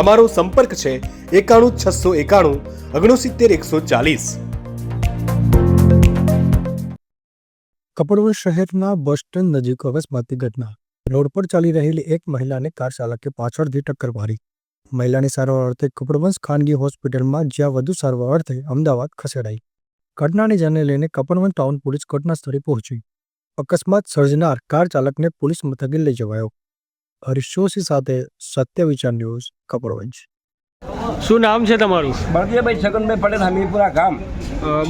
અમારો સંપર્ક છે એકાણું છસો એકાણું ઓગણસિત્તેર એકસો ચાલીસ. કપડવંજ શહેરના બસ સ્ટેન્ડ નજીક અકસ્માતની ઘટના. રોડ પર ચાલી રહેલી એક મહિલાને કાર ચાલકે પાછળથી ટક્કર મારી. મહિલાની સારવાર અર્થે કપડવંશ ખાનગી હોસ્પિટલમાં જ્યાં વધુ સારવાર અર્થે અમદાવાદ ખસેડાઈ. ઘટનાને જાણે લઈને કપડવંશ ટાઉન પોલીસ ઘટના સ્થળે પહોંચી. અકસ્માત સર્જનાર કાર ચાલકને પોલીસ મથકે લઈ જવાયો. હરીશ જોશી સાથે સત્ય વિચાર ન્યૂઝ કપડવંજ. શું નામ છે તમારું? બળદેવભાઈ છગનભાઈ પટેલ હમીરપુરા ગામ.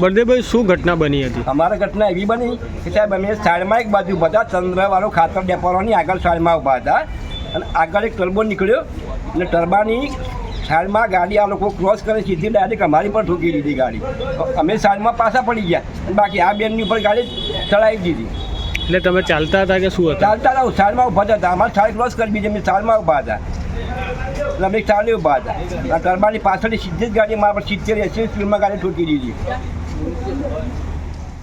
બળદેવભાઈ શું ઘટના બની હતી? અમારા ઘટના એવી બની કે સાહેબ અમે સાઈડમાં એક બાજુ બધા ચંદ્રવાળો ખાતર ડેપોની આગળ સાઈડમાં ઊભા હતા અને આગળ એક ટર્બો નીકળ્યો અને ટર્બાની સાઈડમાં ગાડી આ લોકો ક્રોસ કરે સીધી ડાયરેક્ટ અમારી પર ઠોકી દીધી ગાડી. અમે સાઈડમાં પાછા પડી ગયા અને બાકી આ બેનની ઉપર ગાડી ચડાવી દીધી. એટલે તમે ચાલતા હતા કે શું હતા? ચાલતા હતા સાઈડમાં ઊભા હતા. અમારે સાઈડ ક્રોસ કરી અમે સાઈડમાં ઊભા હતા. અમે ચાલી ઊભા હતા. આ ટર્બાની પાછળની સીધી જ ગાડી મારા પર સિત્તેર એસી સ્પીડમાં ગાડી ઠોકી દીધી.